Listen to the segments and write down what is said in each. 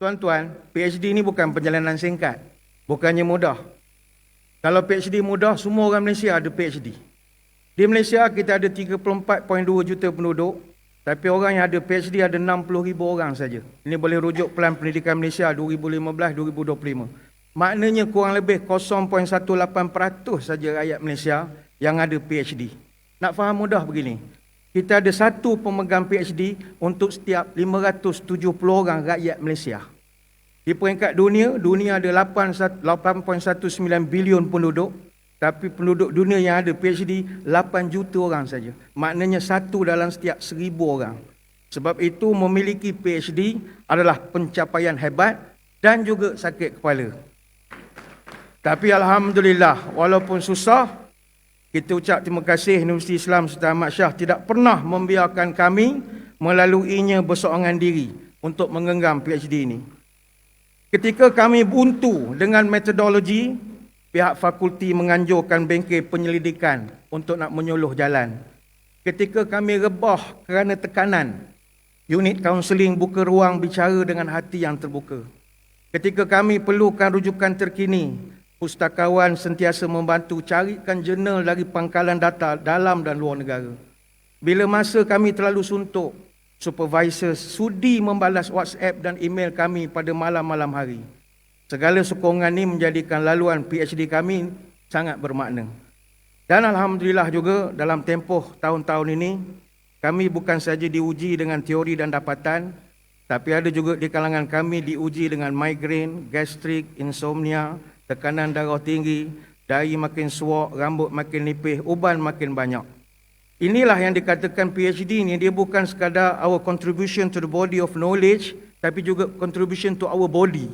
Tuan-tuan, PhD ni bukan perjalanan singkat. Bukannya mudah. Kalau PhD mudah, semua orang Malaysia ada PhD. Di Malaysia kita ada 34.2 juta penduduk, tapi orang yang ada PhD ada 60 ribu orang saja. Ini boleh rujuk Pelan Pendidikan Malaysia 2015-2025. Maknanya kurang lebih 0.18% saja rakyat Malaysia yang ada PhD. Nak faham mudah begini. Kita ada satu pemegang PhD untuk setiap 570 orang rakyat Malaysia. Di peringkat dunia, dunia ada 8 8.19 bilion penduduk. Tapi penduduk dunia yang ada PhD 8 juta orang saja. Maknanya satu dalam setiap seribu orang. Sebab itu memiliki PhD adalah pencapaian hebat dan juga sakit kepala. Tapi Alhamdulillah, walaupun susah, kita ucap terima kasih Universiti Islam Sultan Ahmad Shah tidak pernah membiarkan kami melaluinya bersorangan diri untuk menggenggam PhD ini. Ketika kami buntu dengan metodologi, pihak fakulti menganjurkan bengkel penyelidikan untuk nak menyuluh jalan. Ketika kami rebah kerana tekanan, unit kaunseling buka ruang bicara dengan hati yang terbuka. Ketika kami perlukan rujukan terkini, pustakawan sentiasa membantu carikan jurnal dari pangkalan data dalam dan luar negara. Bila masa kami terlalu suntuk, supervisor sudi membalas WhatsApp dan email kami pada malam-malam hari. Segala sokongan ini menjadikan laluan PhD kami sangat bermakna. Dan Alhamdulillah juga dalam tempoh tahun-tahun ini, kami bukan saja diuji dengan teori dan dapatan, tapi ada juga di kalangan kami diuji dengan migraine, gastrik, insomnia, tekanan darah tinggi, dahi makin suak, rambut makin nipis, uban makin banyak. Inilah yang dikatakan PhD ni dia bukan sekadar our contribution to the body of knowledge tapi juga contribution to our body.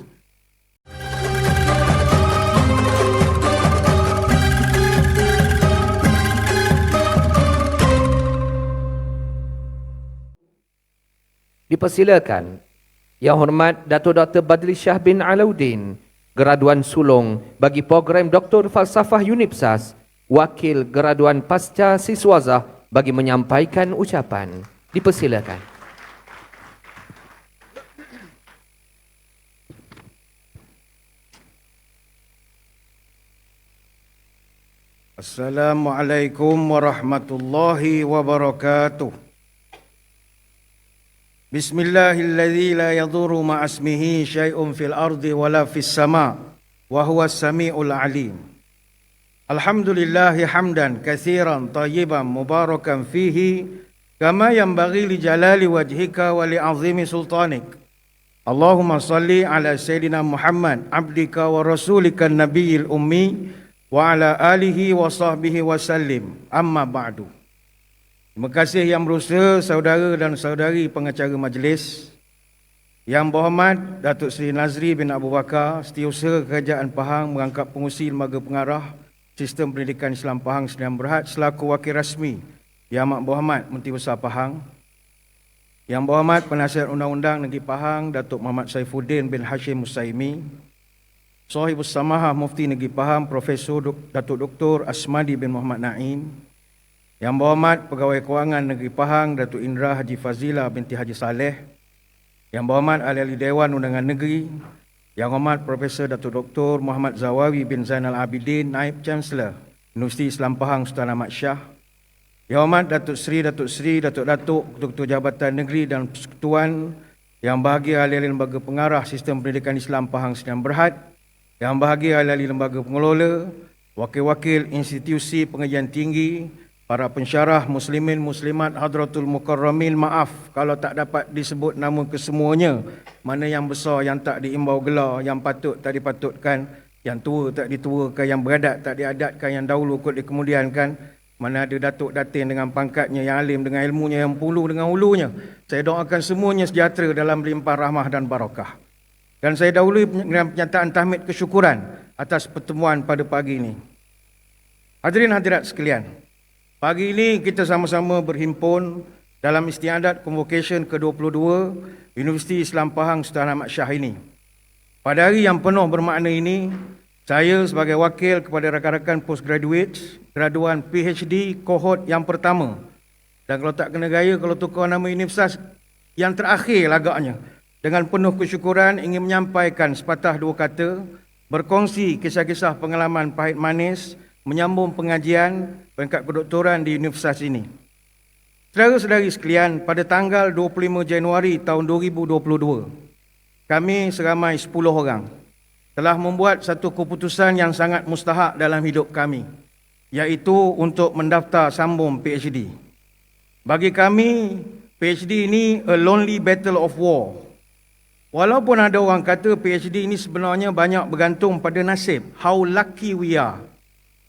Dipersilakan Yang Hormat Datuk Dr. Badri Shah bin Alauddin, graduan sulung bagi program Doktor Falsafah Unipsas, wakil graduan pasca siswazah bagi menyampaikan ucapan. Dipersilakan. Assalamualaikum warahmatullahi wabarakatuh. Bismillahilladzi la yadhurru ma'asmihi syai'un fil ardi wala fis sama' wa huwa samiul alim. Alhamdulillahi hamdan katsiran tayyiban mubarakan fihi kama yanbaghi li jalali wajhika wa li azimi sultanik. Allahumma salli ala sayyidina Muhammad abdika wa rasulika nabiyil ummi wa ala alihi wa sahbihi Terima kasih yang berusaha saudara dan saudari pengacara majlis. Yang berhormat Datuk Seri Nazri bin Abu Bakar Setiausaha Kerajaan Pahang merangkap pengusi lembaga pengarah Sistem Pendidikan Islam Pahang Sdn Berhad selaku wakil rasmi Yang Amat Berhormat Menteri Besar Pahang. Yang berhormat Penasihat Undang-Undang Negeri Pahang Datuk Muhammad Saifuddin bin Hashim Musaimi. Sahibus Samahah Mufti Negeri Pahang Profesor Datuk Dr. Asmadi bin Muhammad Naim Yang berhormat Pegawai Kewangan Negeri Pahang Datuk Indra Haji Fazila binti Haji Saleh Yang berhormat Ahli-Ahli Dewan Undangan Negeri Yang hormat Profesor Datuk Dr. Muhammad Zawawi bin Zainal Abidin Naib Chancellor Universiti Islam Pahang Sultan Ahmad Shah Yang hormat Datuk Seri Datuk Seri Datuk Datuk Ketua Jabatan Negeri dan Persekutuan Yang bahagia ahli-ahli lembaga pengarah Sistem Pendidikan Islam Pahang Sdn Berhad yang bahagia ahli lembaga pengelola, wakil-wakil institusi pengajian tinggi, para pensyarah muslimin muslimat hadratul mukarramin maaf kalau tak dapat disebut nama kesemuanya. Mana yang besar yang tak diimbau gelar yang patut tak dipatutkan yang tua tak dituakan yang beradat tak diadatkan yang dahulu kot dikemudiankan. Mana ada datuk datin dengan pangkatnya yang alim dengan ilmunya yang pulu dengan hulunya saya doakan semuanya sejahtera dalam limpah rahmah dan barakah dan saya dahului dengan pernyataan tahmid kesyukuran atas pertemuan pada pagi ini. Hadirin hadirat sekalian, pagi ini kita sama-sama berhimpun dalam istiadat convocation ke-22 Universiti Islam Pahang Sultan Ahmad Shah ini. Pada hari yang penuh bermakna ini, saya sebagai wakil kepada rakan-rakan postgraduate, graduan PhD kohort yang pertama. Dan kalau tak kena gaya, kalau tukar nama universitas yang terakhir agaknya dengan penuh kesyukuran ingin menyampaikan sepatah dua kata, berkongsi kisah-kisah pengalaman pahit manis, menyambung pengajian peringkat kedoktoran di universitas ini. Saudara-saudari sekalian, pada tanggal 25 Januari tahun 2022, kami seramai 10 orang telah membuat satu keputusan yang sangat mustahak dalam hidup kami, iaitu untuk mendaftar sambung PhD. Bagi kami, PhD ini a lonely battle of war. Walaupun ada orang kata PhD ini sebenarnya banyak bergantung pada nasib. How lucky we are.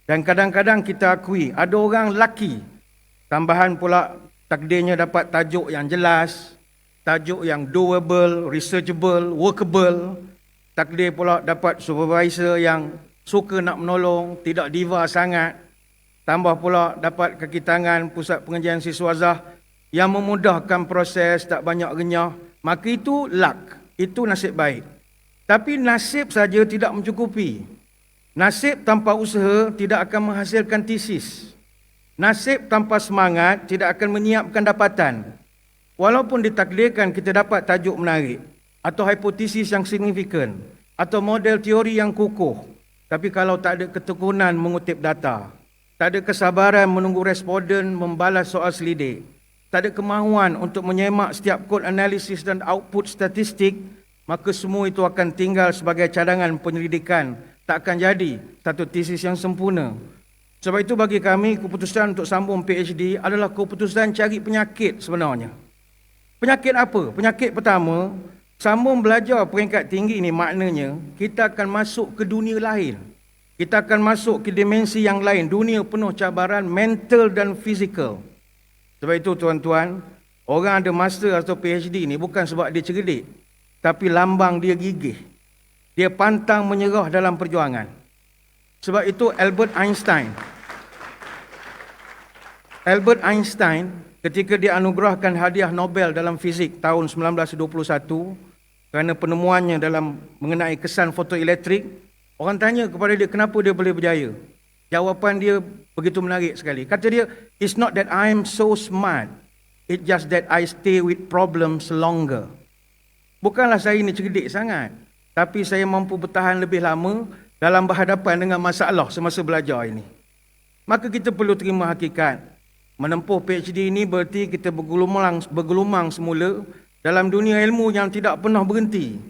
Dan kadang-kadang kita akui ada orang lucky. Tambahan pula takdirnya dapat tajuk yang jelas. Tajuk yang doable, researchable, workable. Takdir pula dapat supervisor yang suka nak menolong, tidak diva sangat. Tambah pula dapat kaki tangan pusat pengajian siswazah yang memudahkan proses, tak banyak renyah. Maka itu luck. Itu nasib baik. Tapi nasib saja tidak mencukupi. Nasib tanpa usaha tidak akan menghasilkan tesis. Nasib tanpa semangat tidak akan menyiapkan dapatan. Walaupun ditakdirkan kita dapat tajuk menarik atau hipotesis yang signifikan atau model teori yang kukuh. Tapi kalau tak ada ketekunan mengutip data, tak ada kesabaran menunggu responden membalas soal selidik, tak ada kemahuan untuk menyemak setiap kod analisis dan output statistik, maka semua itu akan tinggal sebagai cadangan penyelidikan, tak akan jadi satu tesis yang sempurna. Sebab itu bagi kami, keputusan untuk sambung PhD adalah keputusan cari penyakit sebenarnya. Penyakit apa? Penyakit pertama, sambung belajar peringkat tinggi ini maknanya kita akan masuk ke dunia lain. Kita akan masuk ke dimensi yang lain, dunia penuh cabaran mental dan fizikal. Sebab itu tuan-tuan, orang ada master atau PhD ni bukan sebab dia cerdik, tapi lambang dia gigih. Dia pantang menyerah dalam perjuangan. Sebab itu Albert Einstein Albert Einstein ketika dia anugerahkan hadiah Nobel dalam fizik tahun 1921 kerana penemuannya dalam mengenai kesan fotoelektrik, orang tanya kepada dia kenapa dia boleh berjaya. Jawapan dia begitu menarik sekali. Kata dia, it's not that I am so smart. It's just that I stay with problems longer. Bukanlah saya ini cerdik sangat. Tapi saya mampu bertahan lebih lama dalam berhadapan dengan masalah semasa belajar ini. Maka kita perlu terima hakikat. Menempuh PhD ini berarti kita bergelumang, bergelumang semula dalam dunia ilmu yang tidak pernah berhenti.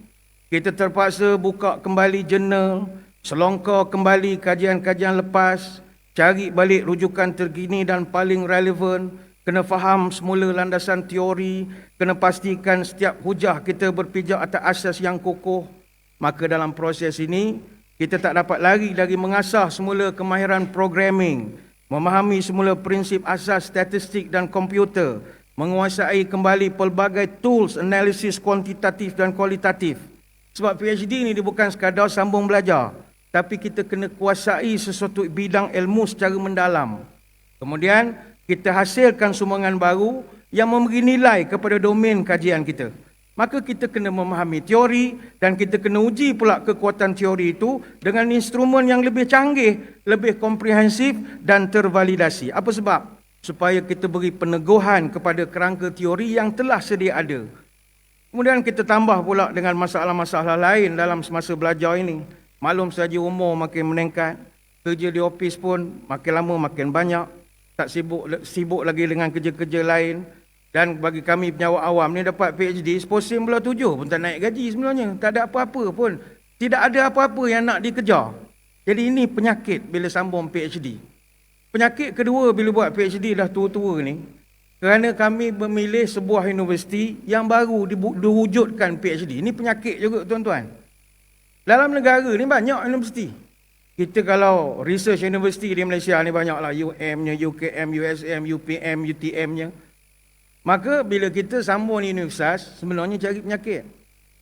Kita terpaksa buka kembali jurnal, Selongkar kembali kajian-kajian lepas, cari balik rujukan terkini dan paling relevan, kena faham semula landasan teori, kena pastikan setiap hujah kita berpijak atas asas yang kokoh. Maka dalam proses ini, kita tak dapat lari dari mengasah semula kemahiran programming, memahami semula prinsip asas statistik dan komputer, menguasai kembali pelbagai tools analisis kuantitatif dan kualitatif. Sebab PhD ini dia bukan sekadar sambung belajar, tapi kita kena kuasai sesuatu bidang ilmu secara mendalam. Kemudian kita hasilkan sumbangan baru yang memberi nilai kepada domain kajian kita. Maka kita kena memahami teori dan kita kena uji pula kekuatan teori itu dengan instrumen yang lebih canggih, lebih komprehensif dan tervalidasi. Apa sebab? Supaya kita beri peneguhan kepada kerangka teori yang telah sedia ada. Kemudian kita tambah pula dengan masalah-masalah lain dalam semasa belajar ini. Malum saja umur makin meningkat, kerja di ofis pun makin lama makin banyak, tak sibuk sibuk lagi dengan kerja-kerja lain. Dan bagi kami penyawa awam ni dapat PhD, sposim pula tujuh pun tak naik gaji sebenarnya. Tak ada apa-apa pun. Tidak ada apa-apa yang nak dikejar. Jadi ini penyakit bila sambung PhD. Penyakit kedua bila buat PhD dah tua-tua ni, kerana kami memilih sebuah universiti yang baru diwujudkan PhD. Ini penyakit juga tuan-tuan. Dalam negara ni banyak universiti. Kita kalau research universiti di Malaysia ni banyaklah UM-nya, UKM, USM, UPM, UTM-nya. Maka bila kita sambung di universitas, sebenarnya cari penyakit.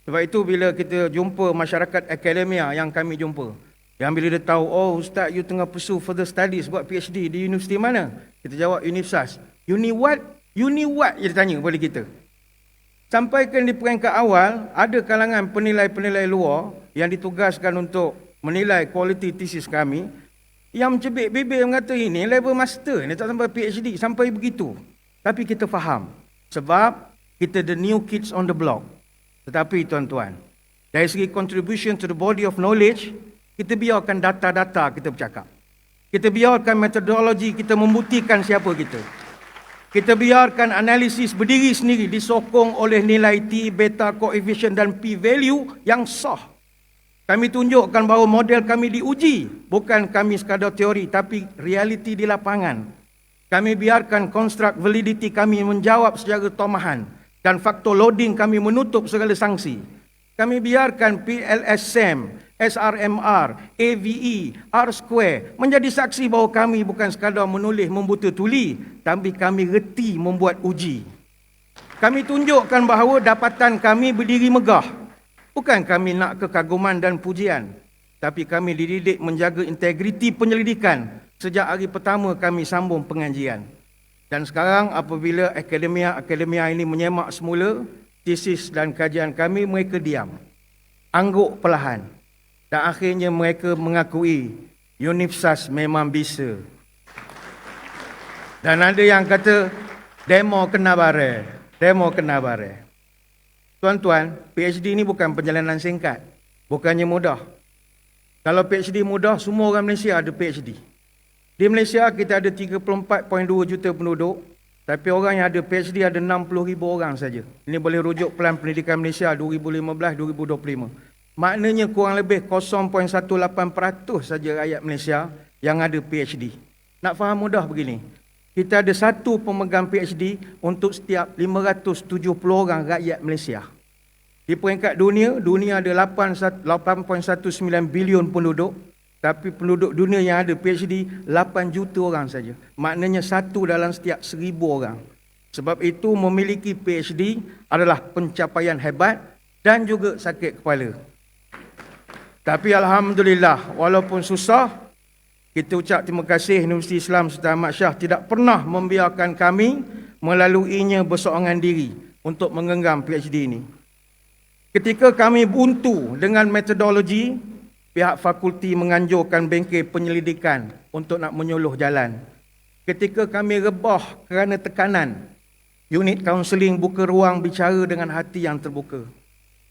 Sebab itu bila kita jumpa masyarakat akademia yang kami jumpa. Yang bila dia tahu, oh Ustaz, you tengah pursue further studies buat PhD di universiti mana? Kita jawab universitas. Uni what? Uni what? Dia tanya kepada kita. Sampaikan di peringkat awal, ada kalangan penilai-penilai luar yang ditugaskan untuk menilai kualiti tesis kami yang mencebik bibir mengata ini level master ni tak sampai PhD sampai begitu tapi kita faham sebab kita the new kids on the block Tetapi tuan-tuan, dari segi contribution to the body of knowledge, kita biarkan data-data kita bercakap. Kita biarkan metodologi kita membuktikan siapa kita. Kita biarkan analisis berdiri sendiri disokong oleh nilai T, beta coefficient dan P value yang sah. Kami tunjukkan bahawa model kami diuji, bukan kami sekadar teori tapi realiti di lapangan. Kami biarkan konstruk validity kami menjawab secara tomahan dan faktor loading kami menutup segala sanksi. Kami biarkan PLSM, SRMR, AVE, R-Square menjadi saksi bahawa kami bukan sekadar menulis membuta tuli tapi kami reti membuat uji. Kami tunjukkan bahawa dapatan kami berdiri megah. Bukan kami nak kekaguman dan pujian, tapi kami dididik menjaga integriti penyelidikan sejak hari pertama kami sambung pengajian. Dan sekarang apabila akademia-akademia ini menyemak semula tesis dan kajian kami, mereka diam. Angguk perlahan. Dan akhirnya mereka mengakui Unifsas memang bisa. Dan ada yang kata demo kena bare, demo kena bare. Tuan-tuan, PhD ini bukan perjalanan singkat. Bukannya mudah. Kalau PhD mudah, semua orang Malaysia ada PhD. Di Malaysia kita ada 34.2 juta penduduk. Tapi orang yang ada PhD ada 60 ribu orang saja. Ini boleh rujuk Pelan Pendidikan Malaysia 2015-2025. Maknanya kurang lebih 0.18% saja rakyat Malaysia yang ada PhD. Nak faham mudah begini. Kita ada satu pemegang PhD untuk setiap 570 orang rakyat Malaysia. Di peringkat dunia, dunia ada 8.19 bilion penduduk. Tapi penduduk dunia yang ada PhD 8 juta orang saja. Maknanya satu dalam setiap seribu orang. Sebab itu memiliki PhD adalah pencapaian hebat dan juga sakit kepala. Tapi Alhamdulillah, walaupun susah, kita ucap terima kasih Universiti Islam Sultan Ahmad Shah tidak pernah membiarkan kami melaluinya bersorangan diri untuk menggenggam PhD ini. Ketika kami buntu dengan metodologi, pihak fakulti menganjurkan bengkel penyelidikan untuk nak menyuluh jalan. Ketika kami rebah kerana tekanan, unit kaunseling buka ruang bicara dengan hati yang terbuka.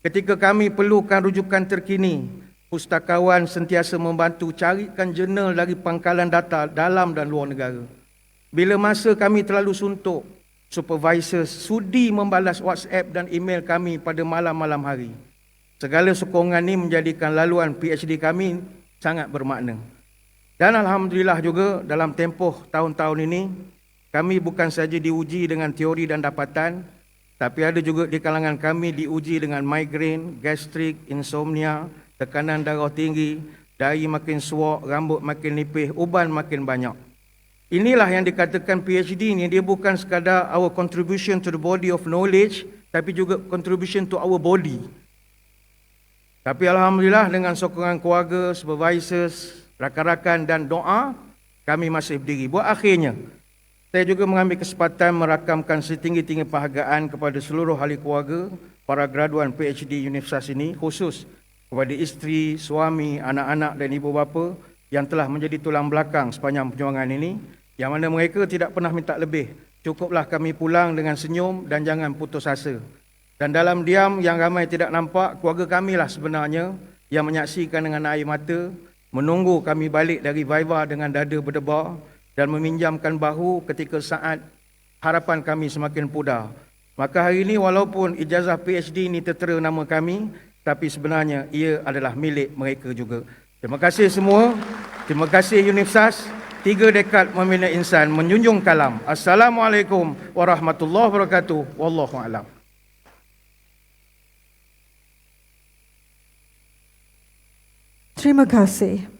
Ketika kami perlukan rujukan terkini, pustakawan sentiasa membantu carikan jurnal dari pangkalan data dalam dan luar negara. Bila masa kami terlalu suntuk, supervisor sudi membalas WhatsApp dan email kami pada malam-malam hari. Segala sokongan ini menjadikan laluan PhD kami sangat bermakna. Dan Alhamdulillah juga dalam tempoh tahun-tahun ini, kami bukan saja diuji dengan teori dan dapatan, tapi ada juga di kalangan kami diuji dengan migrain, gastrik, insomnia, tekanan darah tinggi, dahi makin suak, rambut makin nipih, uban makin banyak. Inilah yang dikatakan PhD ini dia bukan sekadar our contribution to the body of knowledge tapi juga contribution to our body. Tapi alhamdulillah dengan sokongan keluarga, supervisors, rakan-rakan dan doa kami masih berdiri. Buat akhirnya saya juga mengambil kesempatan merakamkan setinggi-tinggi penghargaan kepada seluruh ahli keluarga, para graduan PhD Universitas ini khusus kepada isteri, suami, anak-anak dan ibu bapa yang telah menjadi tulang belakang sepanjang perjuangan ini yang mana mereka tidak pernah minta lebih. Cukuplah kami pulang dengan senyum dan jangan putus asa. Dan dalam diam yang ramai tidak nampak, keluarga kami lah sebenarnya yang menyaksikan dengan air mata, menunggu kami balik dari Viva dengan dada berdebar dan meminjamkan bahu ketika saat harapan kami semakin pudar. Maka hari ini walaupun ijazah PhD ini tertera nama kami, tapi sebenarnya ia adalah milik mereka juga. Terima kasih semua. Terima kasih Unifsas. Tiga dekad membina insan menjunjung kalam. Assalamualaikum warahmatullahi wabarakatuh. Wallahu a'lam. Terima kasih.